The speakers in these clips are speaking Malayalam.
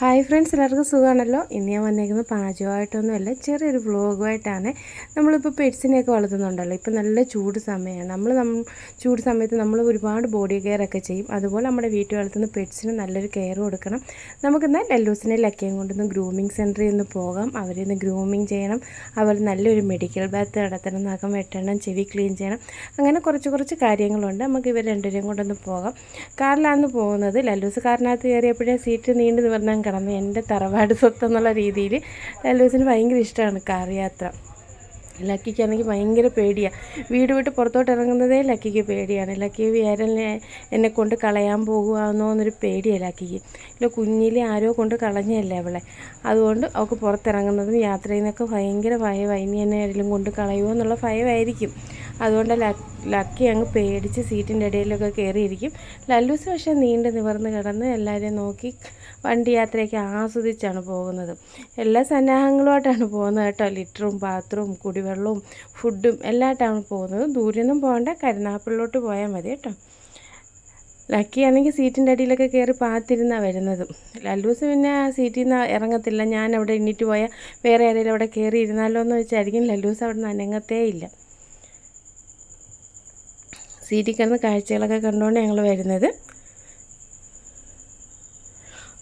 ഹായ് ഫ്രണ്ട്സ് എല്ലാവർക്കും സുഖമാണല്ലോ? ഇന്ന് ഞാൻ വന്നേക്കുന്നത് പാചകമായിട്ടൊന്നുമല്ല ചെറിയൊരു വ്ളോഗുമായിട്ടാണ് നമ്മളിപ്പോൾ പെറ്റ്സിനെയൊക്കെ വളർത്തുന്നുണ്ടല്ലോ ഇപ്പോൾ നല്ല ചൂട് സമയമാണ്. നമ്മൾ ചൂട് സമയത്ത് നമ്മൾ ഒരുപാട് ബോഡി കെയർ ഒക്കെ ചെയ്യും. അതുപോലെ നമ്മുടെ വീട്ടിൽ വളർത്തുന്ന പെറ്റ്സിന് നല്ലൊരു കെയർ കൊടുക്കണം. നമുക്കിന്ന് ഡെല്ലൂസിനെ ലക്കയും കൊണ്ടൊന്ന് ഗ്രൂമിങ് സെന്ററിൽ നിന്ന് പോകാം. അവരെ ഒന്ന് ഗ്രൂമിങ് ചെയ്യണം. അവർ നല്ലൊരു മെഡിക്കൽ ബാത്ത് നടത്തണം നഖം വെട്ടണം ചെവി ക്ലീൻ ചെയ്യണം. അങ്ങനെ കുറച്ച് കുറച്ച് കാര്യങ്ങളുണ്ട്. നമുക്ക് ഇവർ രണ്ടുപേരും കൊണ്ടൊന്ന് പോകാം. കാറിലാണ് പോകുന്നത് ലല്ലൂസ് കാറിനകത്ത് കയറിയപ്പോഴേ സീറ്റ് നീണ്ടു നിവർന്നാൽ കിടന്ന് എന്റെ തറവാട് സ്വത്ത് എന്നുള്ള രീതിയിൽ ലല്ലൂസിന് ഭയങ്കര ഇഷ്ടമാണ് കാർ യാത്ര. ലക്കിക്കാണെങ്കിൽ ഭയങ്കര പേടിയാണ് വീട് വിട്ട് പുറത്തോട്ട് ഇറങ്ങുന്നതേ ലക്കിക്ക് പേടിയാണ്. ലക്കി വേരലിനെ എന്നെ കൊണ്ട് കളയാൻ പോകുകയെന്നോ എന്നൊരു പേടിയാണ് ലക്കിക്ക്. ഇല്ല കുഞ്ഞിലെ ആരോ കൊണ്ട് കളഞ്ഞല്ലേ അവളെ. അതുകൊണ്ട് അവൾക്ക് പുറത്തിറങ്ങുന്നതും യാത്ര നിന്നൊക്കെ ഭയങ്കര ഭയമായി ഇനി എന്നെ ആരെങ്കിലും കൊണ്ട് കളയുമോ എന്നുള്ള ഭയമായിരിക്കും. അതുകൊണ്ട് ലക്കി അങ്ങ് പേടിച്ച് സീറ്റിന്റെ ഇടയിലൊക്കെ കയറിയിരിക്കും ലല്ലൂസ് പക്ഷേ നീണ്ട് നിവർന്ന് കിടന്ന് എല്ലാവരെയും നോക്കി വണ്ടി യാത്രയൊക്കെ ആസ്വദിച്ചാണ് പോകുന്നത്. എല്ലാ സന്നാഹങ്ങളുമായിട്ടാണ് പോകുന്നത് കേട്ടോ. ലിറ്ററും പാത്രവും കുടിവെള്ളവും ഫുഡും എല്ലായിട്ടാണ് പോകുന്നത് ദൂരെയൊന്നും പോകണ്ട. കരുനാപ്പിളിലോട്ട് പോയാൽ മതി കേട്ടോ. ലക്കി ആണെങ്കിൽ സീറ്റിന്റെ അടിയിലൊക്കെ കയറി പാത്തിരുന്നാണ് വരുന്നത്. ലല്ലൂസ് പിന്നെ സീറ്റിൽ നിന്ന് ഇറങ്ങത്തില്ല. ഞാൻ അവിടെ എണ്ണിട്ട് പോയാൽ വേറെ ആരെങ്കിലും അവിടെ കയറി ഇരുന്നാലോ എന്ന് വെച്ചായിരിക്കും ലല്ലൂസ് അവിടെ നിന്ന് അനങ്ങത്തേ ഇല്ല. സീറ്റിൽ കിടന്ന് കാഴ്ചകളൊക്കെ കണ്ടുകൊണ്ട് ഞങ്ങൾ വരുന്നത്.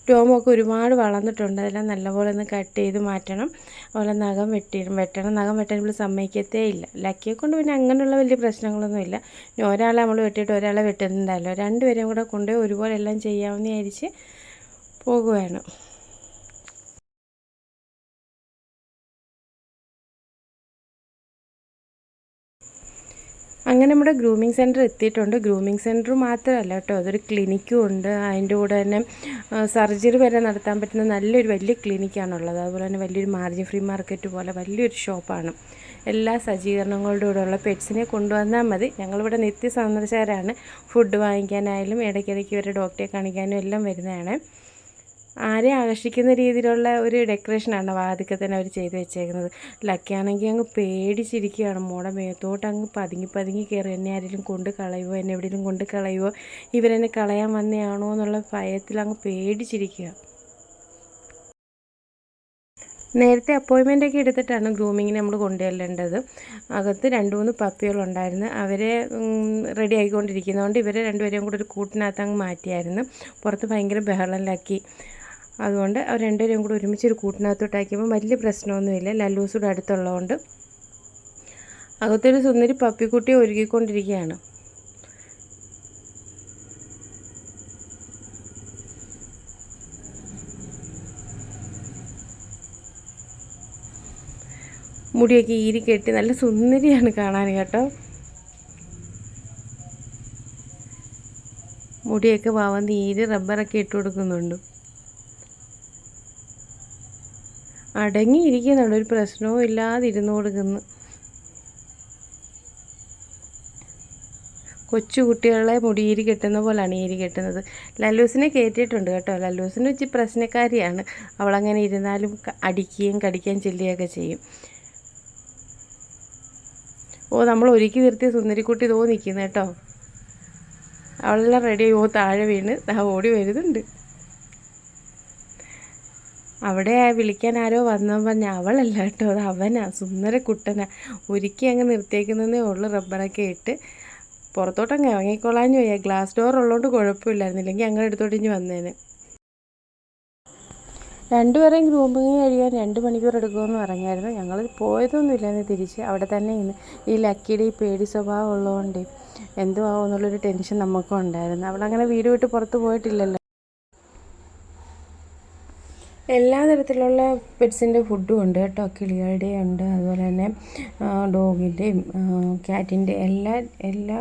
ടോമൊക്കെ ഒരുപാട് വളർന്നിട്ടുണ്ട്. അതെല്ലാം നല്ലപോലെ ഒന്ന് കട്ട് ചെയ്ത് മാറ്റണം. അതുപോലെ നഖം വെട്ടി വെട്ടണം നഖം വെട്ടാൻ ഇവിടെ സമ്മതിക്കത്തേ ഇല്ല. ലക്കിയെ കൊണ്ട് പിന്നെ അങ്ങനെയുള്ള വലിയ പ്രശ്നങ്ങളൊന്നുമില്ല ഇനി ഒരാളെ നമ്മൾ വെട്ടിയിട്ട് ഒരാളെ വെട്ടുന്നുണ്ടല്ലോ രണ്ടുപേരെയും കൂടെ കൊണ്ടുപോയി ഒരുപോലെ എല്ലാം ചെയ്യാമെന്ന് വിചാരിച്ച് പോകുവാണ്. അങ്ങനെ നമ്മുടെ ഗ്രൂമിങ് സെന്റർ എത്തിയിട്ടുണ്ട്. ഗ്രൂമിങ് സെന്റർ മാത്രമല്ല കേട്ടോ. അതൊരു ക്ലിനിക്കും ഉണ്ട്. അതിന്റെ കൂടെ തന്നെ സർജറി വരെ നടത്താൻ പറ്റുന്ന നല്ലൊരു വലിയ ക്ലിനിക്കാണുള്ളത് അതുപോലെ തന്നെ വലിയൊരു മാർജിൻ ഫ്രീ മാർക്കറ്റ് പോലെ വലിയൊരു ഷോപ്പാണ് എല്ലാ സജ്ജീകരണങ്ങളുടെ കൂടെയുള്ള പെറ്റ്സിനെ കൊണ്ടുവന്നാൽ മതി. ഞങ്ങളിവിടെ നിത്യ സന്ദർശകരാണ് ഫുഡ് വാങ്ങിക്കാനായാലും ഇടയ്ക്കിടയ്ക്ക് ഇവരെ ഡോക്ടറെ കാണിക്കാനും എല്ലാം വരുന്നതാണ്. ആരെ ആകർഷിക്കുന്ന രീതിയിലുള്ള ഒരു ഡെക്കറേഷനാണ് വാതിക്കൽ തന്നെ അവർ ചെയ്ത് വെച്ചേക്കുന്നത്. ലക്കിയാണെങ്കിൽ അങ്ങ് പേടിച്ചിരിക്കുകയാണ്. മോടെ മേത്തോട്ട് അങ്ങ് പതുങ്ങി പതുങ്ങി കയറി എന്നെ ആരെങ്കിലും കൊണ്ട് കളയുമോ എന്നെ എവിടെയെങ്കിലും കൊണ്ട് കളയുമോ ഇവരെന്നെ കളയാൻ വന്നെയാണോ എന്നുള്ള ഭയത്തിൽ അങ്ങ് പേടിച്ചിരിക്കുക. നേരത്തെ അപ്പോയിൻമെന്റ് ഒക്കെ എടുത്തിട്ടാണ് ഗ്രൂമിങ്ങിന് നമ്മൾ കൊണ്ടുചെല്ലേണ്ടത് അകത്ത് രണ്ട് മൂന്ന് പപ്പികളുണ്ടായിരുന്നു. അവരെ റെഡി ആയിക്കൊണ്ടിരിക്കുന്നതുകൊണ്ട് ഇവരെ രണ്ടുപേരെയും കൂടെ ഒരു കൂട്ടിനകത്ത് അങ്ങ് മാറ്റിയായിരുന്നു. പുറത്ത് ഭയങ്കര ബഹളമിലാക്കി അതുകൊണ്ട് അവർ രണ്ടുപേരും കൂടെ ഒരുമിച്ച് ഒരു കൂട്ടിനകത്തോട്ടാക്കിയപ്പോൾ വലിയ പ്രശ്നമൊന്നുമില്ല. ലല്ലൂസൂടെ അടുത്തുള്ളതുകൊണ്ട്. അകത്തൊരു സുന്ദരി പപ്പിക്കുട്ടിയെ ഒരുക്കിക്കൊണ്ടിരിക്കുകയാണ്. മുടിയൊക്കെ ഈരി കെട്ടി നല്ല സുന്ദരിയാണ് കാണാൻ കേട്ടോ. മുടിയൊക്കെ പാവം നീര് റബ്ബറൊക്കെ ഇട്ട് കൊടുക്കുന്നുണ്ട്. അടങ്ങിയിരിക്കുന്നുണ്ട്. ഒരു പ്രശ്നവും ഇല്ലാതിരുന്നു കൊടുക്കുന്നു കൊച്ചു കുട്ടികളെ മുടിയേരി കെട്ടുന്ന പോലാണ് ഈരി കെട്ടുന്നത്. ലല്ലൂസിനെ കയറ്റിയിട്ടുണ്ട് കേട്ടോ. ലല്ലൂസിന് വെച്ച് പ്രശ്നക്കാരിയാണ്. അവളങ്ങനെ ഇരുന്നാലും അടിക്കുകയും കടിക്കുകയും ചെല്ലുകയൊക്കെ ചെയ്യും. ഓ നമ്മൾ ഒരുക്കി നിർത്തിയ സുന്ദരിക്കുട്ടി തോ നിൽക്കുന്നു കേട്ടോ. അവളെല്ലാം റെഡി ഓ താഴെ വീണ് ഓടി വരുന്നുണ്ട്. അവിടെ വിളിക്കാൻ ആരോ വന്നപ്പോൾ പറഞ്ഞ അവളല്ല കേട്ടോ അത് അവനാ സുന്ദര കുട്ടനാ. ഒരുക്കി അങ്ങ് നിർത്തിയേക്കുന്നതേ ഉള്ളു റബ്ബറൊക്കെ ഇട്ട്. പുറത്തോട്ടങ്ങ് ഇറങ്ങിക്കൊള്ളാഞ്ഞു പോയാ ഗ്ലാസ് ഡോർ ഉള്ളതുകൊണ്ട് കുഴപ്പമില്ലായിരുന്നു ഇല്ലെങ്കിൽ അങ്ങനെ എടുത്തോട്ടിഞ്ഞ് വന്നേനെ. രണ്ടുപേരെയും ഗ്രൂമിങ് കഴിയാൻ രണ്ട് മണിക്കൂർ എടുക്കുമെന്ന് പറഞ്ഞായിരുന്നു. ഞങ്ങൾ പോയതൊന്നും ഇല്ലായിരുന്നു തിരിച്ച്. അവിടെ തന്നെ ഇന്ന് ഈ ലക്കിയുടെ ഈ പേടി സ്വഭാവം ഉള്ളതുകൊണ്ട് എന്തുവാകുമെന്നുള്ളൊരു ടെൻഷൻ നമുക്കും ഉണ്ടായിരുന്നു. അവളങ്ങനെ വീട് വിട്ട് പുറത്ത് പോയിട്ടില്ലല്ലോ. എല്ലാ തരത്തിലുള്ള പെറ്റ്സിന്റെ ഫുഡും ഉണ്ട് കേട്ടോ. കിളികളുടെ ഉണ്ട് അതുപോലെ തന്നെ ഡോഗിന്റെയും ക്യാറ്റിന്റെ എല്ലാ എല്ലാ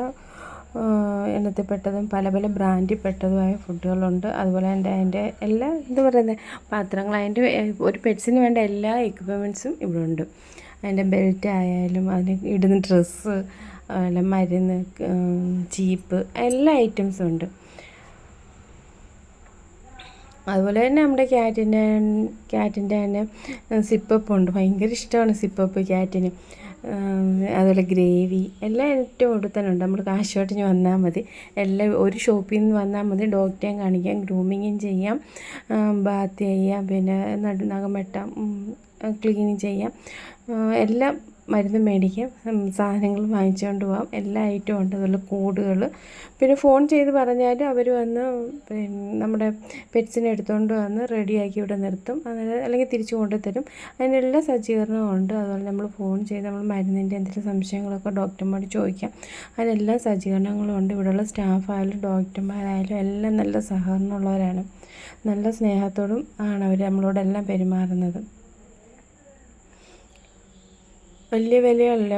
ഇനത്തിൽപ്പെട്ടതും പല പല ബ്രാൻഡിൽപ്പെട്ടതുമായ ഫുഡുകളുണ്ട്. അതുപോലെ തന്നെ അതിന്റെ എല്ലാ എന്താ പറയുന്നത് പാത്രങ്ങൾ അതിന്റെ ഒരു പെറ്റ്സിന് വേണ്ട എല്ലാ എക്യുപ്മെന്റ്സും ഇവിടെ ഉണ്ട് അതിന്റെ ബെൽറ്റ് ആയാലും അതിന് ഇടുന്ന ഡ്രസ്സ് മരുന്ന് ചീപ്പ് എല്ലാ ഐറ്റംസും ഉണ്ട്. അതുപോലെ തന്നെ നമ്മുടെ ക്യാറ്റിന്റെ ക്യാറ്റിന്റെ തന്നെ സിപ്പപ്പ് ഉണ്ട്. ഭയങ്കര ഇഷ്ടമാണ് സിപ്പപ്പ് ക്യാറ്റിന്. അതുപോലെ ഗ്രേവി എല്ലാം ഏറ്റവും ഒടുവിൽ തന്നെ ഉണ്ട്. നമ്മൾ കാശോട്ടിന് വന്നാൽ മതി. എല്ലാം ഒരു ഷോപ്പിൽ നിന്ന് വന്നാൽ മതി. ഡോക്ടറെയും കാണിക്കാം ഗ്രൂമിങ്ങും ചെയ്യാം ബാത്ത് ചെയ്യാം പിന്നെ നടുനകം വെട്ടാം ക്ലീനിങ് ചെയ്യാം. എല്ലാം മരുന്ന് മേടിക്കാം. സാധനങ്ങൾ വാങ്ങിച്ചുകൊണ്ട് പോകാം എല്ലാ ഐറ്റവും ഉണ്ട്. അതുപോലെ കൂടുകൾ പിന്നെ ഫോൺ ചെയ്ത് പറഞ്ഞാൽ അവർ വന്ന് നമ്മുടെ പെറ്റ്സിനെ എടുത്തുകൊണ്ട് വന്ന് റെഡിയാക്കി ഇവിടെ നിർത്തും. അതായത് അല്ലെങ്കിൽ തിരിച്ചു കൊണ്ടുതരും അതിനെല്ലാം സജ്ജീകരണവും ഉണ്ട്. അതുപോലെ നമ്മൾ ഫോൺ ചെയ്ത് നമ്മൾ മരുന്നിന്റെ എന്തെങ്കിലും സംശയങ്ങളൊക്കെ ഡോക്ടർമാർ ചോദിക്കാം. അതിനെല്ലാ സജ്ജീകരണങ്ങളും ഉണ്ട്. ഇവിടെയുള്ള സ്റ്റാഫായാലും ഡോക്ടർമാരായാലും എല്ലാം നല്ല സഹകരണമുള്ളവരാണ്. നല്ല സ്നേഹത്തോടും ആണ് അവർ നമ്മളോടെല്ലാം പെരുമാറുന്നത്. വലിയ വിലയല്ല.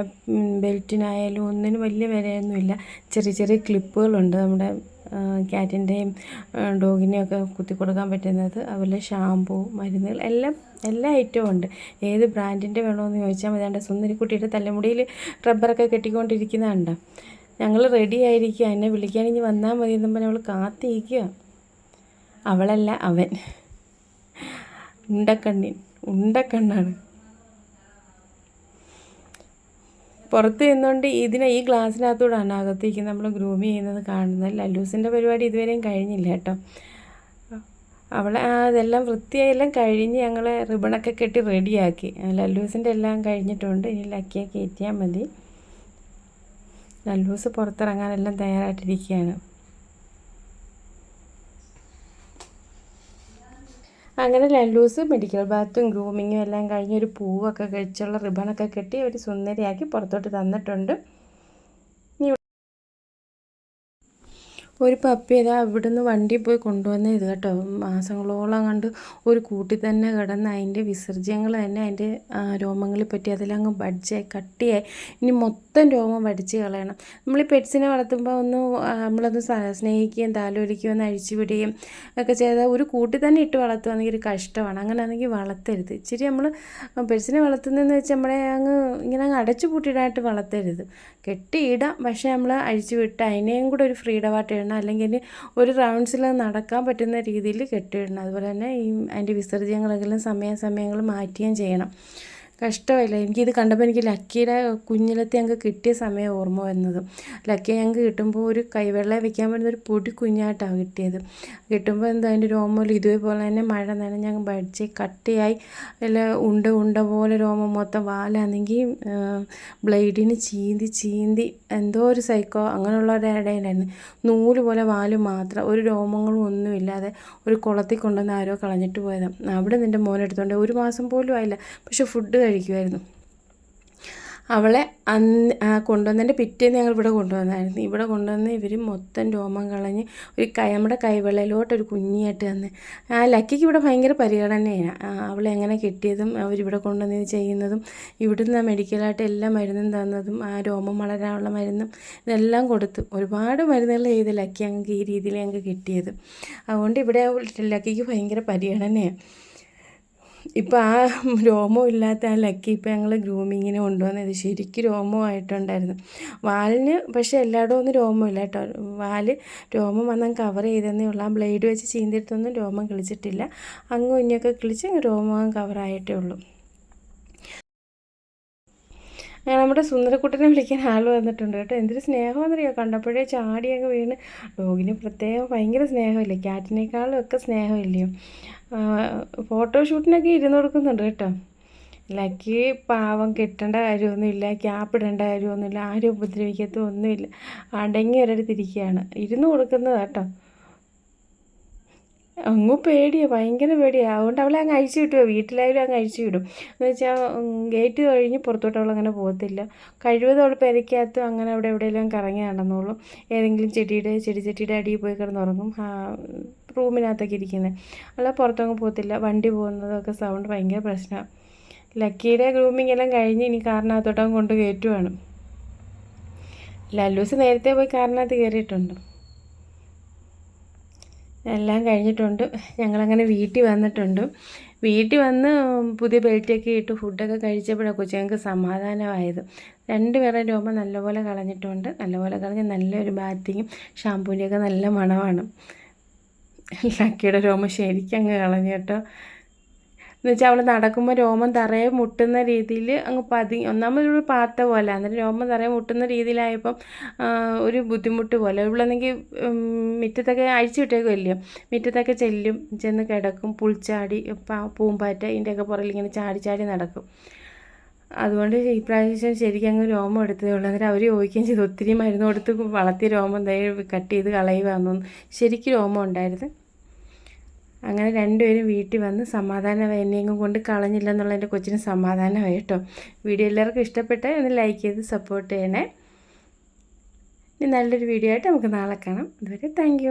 ബെൽറ്റിനായാലും ഒന്നിനും വലിയ വിലയൊന്നുമില്ല. ചെറിയ ചെറിയ ക്ലിപ്പുകളുണ്ട് നമ്മുടെ ക്യാറ്റിന്റെയും ഡോഗിനെയും ഒക്കെ കുത്തി കൊടുക്കാൻ പറ്റുന്നത്. അതുപോലെ ഷാമ്പൂ മരുന്നുകൾ എല്ലാം എല്ലാ ഐറ്റവും ഉണ്ട്. ഏത് ബ്രാൻഡിന്റെ വേണമെന്ന് ചോദിച്ചാൽ മതി. എന്റെ സുന്ദരിക്കുട്ടിയുടെ തലമുടിയിൽ റബ്ബറൊക്കെ കെട്ടിക്കൊണ്ടിരിക്കുന്നതുണ്ട്? ഞങ്ങൾ റെഡി ആയിരിക്കുക. എന്നെ വിളിക്കാൻ ഇനി വന്നാൽ മതി എന്നും പറഞ്ഞ് അവൾ കാത്തിരിക്കുക. അവളല്ല അവൻ. ഉണ്ടക്കണ്ണിൻ ഉണ്ടക്കണ്ണാണ്. പുറത്ത് നിന്നുകൊണ്ട് ഇതിനെ ഈ ഗ്ലാസ്സിനകത്തൂടാണ് അകത്തേക്ക് നമ്മൾ ഗ്രൂമി ചെയ്യുന്നത് കാണുന്നത്. ലല്ലൂസിന്റെ പരിപാടി ഇതുവരെയും കഴിഞ്ഞില്ല കേട്ടോ. അവളെ അതെല്ലാം വൃത്തിയായെല്ലാം കഴിഞ്ഞ് ഞങ്ങൾ റിബണൊക്കെ കെട്ടി റെഡിയാക്കി. ലല്ലൂസിന്റെ എല്ലാം കഴിഞ്ഞിട്ടുണ്ട്. ഇനി ലക്കിയെ കയറ്റിയാൽ മതി. ലല്ലൂസ് പുറത്തിറങ്ങാനെല്ലാം തയ്യാറായിട്ടിരിക്കുകയാണ്. അങ്ങനെ ലല്ലൂസ് മെഡിക്കൽ ബാത്തും ഗ്രൂമിങ്ങും എല്ലാം കഴിഞ്ഞ് ഒരു പൂവൊക്കെ കഴിച്ചുള്ള റിബണൊക്കെ കെട്ടി ഒരു സുന്ദരിയാക്കി പുറത്തോട്ട് തന്നിട്ടുണ്ട്. ഒരു പപ്പി ഇതാ ഇവിടുന്ന് വണ്ടി പോയി കൊണ്ടുവന്ന ഇത് കേട്ടോ. മാസങ്ങളോളം കണ്ട് ഒരു കൂട്ടിൽ തന്നെ കിടന്ന് അതിന്റെ വിസർജ്യങ്ങൾ തന്നെ അതിന്റെ രോമങ്ങളെ പറ്റി അതിലങ്ങ് ബഡ്ജായി കട്ടിയായി. ഇനി മൊത്തം രോമം വടിച്ച് കളയണം. നമ്മൾ ഈ പെറ്റ്സിനെ വളർത്തുമ്പോൾ ഒന്ന് നമ്മളൊന്ന് സ്നേഹിക്കുകയും താലോലിക്കുകയും ഒന്ന് അഴിച്ചുവിടുകയും ഒക്കെ ചെയ്താൽ ഒരു കൂട്ടിൽ തന്നെ ഇട്ട് വളർത്തുകയാണെങ്കിൽ ഒരു കഷ്ടമാണ്. അങ്ങനെയാണെങ്കിൽ വളർത്തരുത്. ഇച്ചിരി നമ്മൾ പെറ്റ്സിനെ വളർത്തുന്നതെന്ന് വെച്ചാൽ നമ്മളെ അങ്ങ് ഇങ്ങനെ അങ്ങ് അടച്ചു പൂട്ടിയിടാനായിട്ട് വളർത്തരുത്. കെട്ടിയിടാം. പക്ഷേ നമ്മൾ അഴിച്ചു വിട്ട് അതിനെയും കൂടെ ഒരു ഫ്രീഡമായിട്ട് ഇടണം അല്ലെങ്കിൽ ഒരു റൗണ്ട്സിൽ നടക്കാൻ പറ്റുന്ന രീതിയിൽ കെട്ടിയിടണം. അതുപോലെ തന്നെ ഈ അതിന്റെ വിസർജ്യങ്ങളെങ്കിലും സമയാസമയങ്ങൾ മാറ്റുകയും ചെയ്യണം. കഷ്ടമല്ല എനിക്കിത് കണ്ടപ്പോൾ എനിക്ക് ലക്കിയുടെ കുഞ്ഞിലത്തെ ഞങ്ങൾക്ക് കിട്ടിയ സമയം ഓർമ്മ വന്നത് ലക്കി ഞങ്ങൾക്ക് കിട്ടുമ്പോൾ ഒരു കൈവെള്ള വെക്കാൻ പറ്റുന്ന ഒരു പൊടി കുഞ്ഞായിട്ടാണ് കിട്ടിയത്. കിട്ടുമ്പോൾ എന്താ അതിന്റെ രോമം ഇതേപോലെ തന്നെ മഴ നനഞ്ഞ് ഞങ്ങൾ ബഡ്ജ് കട്ടിയായി. അല്ല ഉണ്ട ഉണ്ട പോലെ രോമം മൊത്തം വാലാണെങ്കിൽ ബ്ലേഡിന് ചീന്തി ചീന്തി എന്തോ ഒരു സൈക്കോ അങ്ങനെയുള്ള ഒരു ഇടയിലായിരുന്നു. നൂൽ പോലെ വാൽ മാത്രം ഒരു രോമങ്ങളും ഒന്നുമില്ലാതെ ഒരു കുളത്തിൽ കൊണ്ടുവന്ന് ആരോ കളഞ്ഞിട്ട് പോയതാണ് അവിടെ നിന്റെ മോനെടുത്തോണ്ട് ഒരു മാസം പോലും ആയില്ല. പക്ഷെ ഫുഡ് കഴിക്കുമായിരുന്നു. അവളെ അന്ന് കൊണ്ടുവന്നതിന്റെ പിറ്റേന്ന് ഞങ്ങൾ ഇവിടെ കൊണ്ടുവന്നായിരുന്നു. ഇവിടെ കൊണ്ടുവന്ന് ഇവർ മൊത്തം രോമം കളഞ്ഞ് ഒരു കൈ നമ്മുടെ കൈവെള്ളയിലോട്ട് ഒരു കുഞ്ഞിയായിട്ട് തന്ന്. ആ ലക്കിക്ക് ഇവിടെ ഭയങ്കര പരിഗണനയാണ് അവളെ എങ്ങനെ കിട്ടിയതും അവരിവിടെ കൊണ്ടുവന്ന് ചെയ്യുന്നതും ഇവിടുന്ന് മെഡിക്കലായിട്ട് എല്ലാ മരുന്നും തന്നതും ആ രോമം വളരാനുള്ള മരുന്നും ഇതെല്ലാം കൊടുത്തു ഒരുപാട് മരുന്നുകൾ ചെയ്ത് ലക്കി ഞങ്ങൾക്ക് ഈ രീതിയിൽ ഞങ്ങൾക്ക് കിട്ടിയത്. അതുകൊണ്ട് ഇവിടെ ലക്കിക്ക് ഭയങ്കര പരിഗണനയാണ് ഇപ്പം ആ രോമം ഇല്ലാത്ത ആ ലക്കി ഇപ്പം ഞങ്ങൾ ഗ്രൂമിങ്ങിന് കൊണ്ടുവന്നത് ശരിക്കും രോമമായിട്ടുണ്ടായിരുന്നു. വാലിന് പക്ഷേ എല്ലായിടവും ഒന്നും രോമമില്ല കേട്ടോ. വാൽ രോമം വന്നാൽ കവർ ചെയ്തെന്നേ ഉള്ളൂ. ആ ബ്ലേഡ് വെച്ച് ചീന്തിയെടുത്തൊന്നും രോമം കിളിച്ചിട്ടില്ല. അങ്ങും ഇങ്ങൊക്കെ കിളിച്ച് രോമം കവറായിട്ടേ ഉള്ളൂ. നമ്മുടെ സുന്ദരക്കുട്ടനെ വിളിക്കാൻ ആൾ വന്നിട്ടുണ്ട് കേട്ടോ. എന്തൊരു സ്നേഹമെന്നറിയോ കണ്ടപ്പോഴേ ചാടിയൊക്കെ വീണ്. ഡോഗിന് പ്രത്യേകം ഭയങ്കര സ്നേഹമില്ലേ? ക്യാറ്റിനേക്കാളും ഒക്കെ സ്നേഹമില്ലയോ? ഫോട്ടോഷൂട്ടിനൊക്കെ ഇരുന്ന് കൊടുക്കുന്നുണ്ട് കേട്ടോ. ലക്കി പാവം കെട്ടേണ്ട കാര്യമൊന്നുമില്ല ക്യാപ്പ് ഇടേണ്ട കാര്യമൊന്നുമില്ല ആരും ഉപദ്രവിക്കത്തൊന്നുമില്ല അടങ്ങി ഒരിടത്തിരിക്കുകയാണ് ഇരുന്ന് കൊടുക്കുന്നത് കേട്ടോ. അങ്ങ് പേടിയാണ് ഭയങ്കര പേടിയാണ് അതുകൊണ്ട് അവളെ അങ്ങ് അഴിച്ചു വിട്ടുക വീട്ടിലായാലും അങ്ങ് അഴിച്ചു വിടും. എന്ന് വെച്ചാൽ ഗേറ്റ് കഴിഞ്ഞ് പുറത്തോട്ട് അവൾ അങ്ങനെ പോകത്തില്ല. കഴിവതും അവൾ പെരയ്ക്കകത്ത് അങ്ങനെ അവിടെ എവിടെയെല്ലാം കറങ്ങി നടന്നോളും. ഏതെങ്കിലും ചെടിയുടെ ചെടി ചെടിയുടെ അടിയിൽ പോയി കിടന്നുറങ്ങും. റൂമിനകത്തൊക്കെ ഇരിക്കുന്നത് അല്ല പുറത്തൊന്നും പോകത്തില്ല. വണ്ടി പോകുന്നതൊക്കെ സൗണ്ട് ഭയങ്കര പ്രശ്നമാണ് ലക്കിയുടെ ഗ്രൂമിംഗ് എല്ലാം കഴിഞ്ഞ് ഇനി കാറിനകത്തോട്ടം കൊണ്ട് കയറ്റുവാണ് ലല്ലൂസ് നേരത്തെ പോയി കാറിനകത്ത് കയറിയിട്ടുണ്ട് എല്ലാം കഴിഞ്ഞിട്ടുണ്ട്. ഞങ്ങളങ്ങനെ വീട്ടിൽ വന്നിട്ടുണ്ട്. വീട്ടിൽ വന്ന് പുതിയ ബെൽറ്റൊക്കെ ഇട്ട് ഫുഡൊക്കെ കഴിച്ചപ്പോഴാണ് കൊച്ചുങ്ങൾക്ക് സമാധാനമായത്. രണ്ട് പേരുടെ രോമം നല്ലപോലെ കളഞ്ഞിട്ടുണ്ട്. നല്ലപോലെ കളഞ്ഞ് നല്ലൊരു ബാത്തിങ്ങും ഷാമ്പൂവിന്റെയൊക്കെ നല്ല മണമാണ്. ലക്കിയുടെ രോമം ശരിക്കും അങ്ങ് കളഞ്ഞു കേട്ടോ. എന്ന് വെച്ചാൽ അവൾ നടക്കുമ്പോൾ രോമം തറയെ മുട്ടുന്ന രീതിയിൽ അങ്ങ് പതി ഒന്നാമതൊരു പാത്ത പോലെ അന്നേരം രോമം തറയെ മുട്ടുന്ന രീതിയിലായപ്പം ഒരു ബുദ്ധിമുട്ട് പോലെ. ഇവളെന്നെങ്കിൽ മുറ്റത്തൊക്കെ അഴിച്ചു വിട്ടേക്കുമല്ലയോ മുറ്റത്തൊക്കെ ചെല്ലും ചെന്ന് കിടക്കും പുളിച്ചാടി പൂമ്പാറ്റ ഇതിന്റെയൊക്കെ പുറകിൽ ഇങ്ങനെ ചാടി ചാടി നടക്കും. അതുകൊണ്ട് ഈ പ്രാവശ്യം ശരിക്കും അങ്ങ് രോമം എടുത്തതേ ഉള്ളൂ. അന്നേരം അവർ ചോദിക്കുകയും ചെയ്തു ഒത്തിരി മരുന്ന് കൊടുത്ത് വളർത്തിയ രോമം കട്ട് ചെയ്ത് കളയുകയെന്നു ശരിക്കും രോമം ഉണ്ടായിരുന്നു. അങ്ങനെ രണ്ടുപേരും വീട്ടിൽ വന്ന് സമാധാനം എന്നെയും കൊണ്ട് കളഞ്ഞില്ല എന്നുള്ള എന്റെ കൊച്ചിന് സമാധാനമായി കേട്ടോ. വീഡിയോ എല്ലാവർക്കും ഇഷ്ടപ്പെട്ടാൽ ഒന്ന് ലൈക്ക് ചെയ്ത് സപ്പോർട്ട് ചെയ്യണേ. ഇനി നല്ലൊരു വീഡിയോ ആയിട്ട് നമുക്ക് നാളെ കാണാം. അതുവരെ താങ്ക്